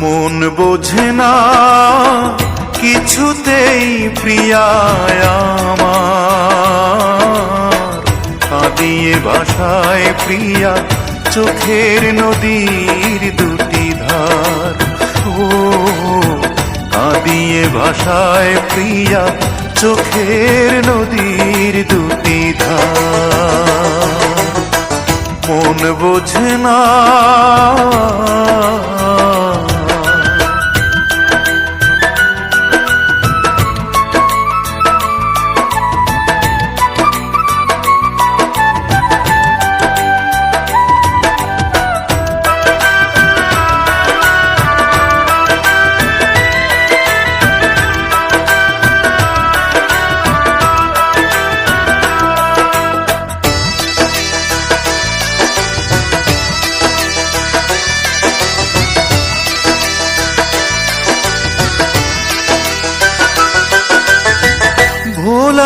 মন বোঝে না, কিছুতেই প্রিয়ায় আমার। কাঁদিয়ে ভাষায় প্রিয়া, চোখের নদীর দুটি ধার। ও, কাঁদিয়ে ভাষায় প্রিয়া, চোখের নদীর দুটি ধার।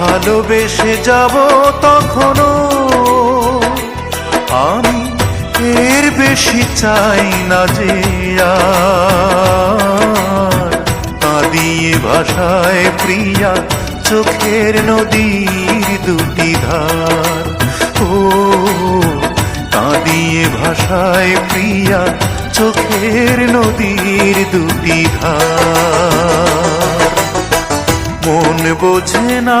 ভালোবেসে যাব তখনো আমি এর বেশি চাই না যে কাঁদিয়ে ভাষায় প্রিয়া চোখের নদীর দুটি ধার। ও কাঁদিয়ে ভাষায় প্রিয়া চোখের নদীর দুটি ধার। মন বোঝে না।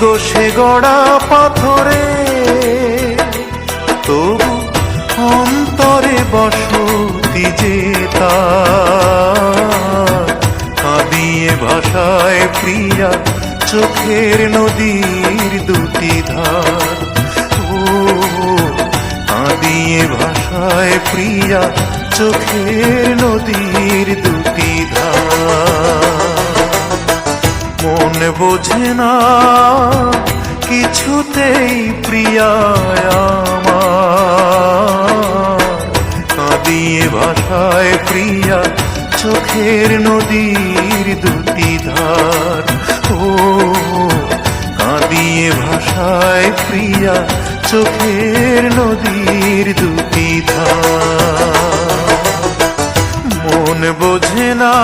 গো সে গড়া পাথরে, তবু অন্তরে বসতি তার। কাঁদিয়ে ভাষায় প্রিয়া চোখের নদীর দুটি ধার। ও, কাঁদিয়ে ভাষায় প্রিয়া চোখের নদীর দুটি ধার। মন বোঝে না, কিছুতেই প্রিয়ায় আমার। কাঁদিয়ে ভাষায় প্রিয়া, চোখের নদীর দুটি ধার। ও, কাঁদিয়ে ভাষায় প্রিয়া, চোখের নদীর দুটি ধার। মন বোঝে না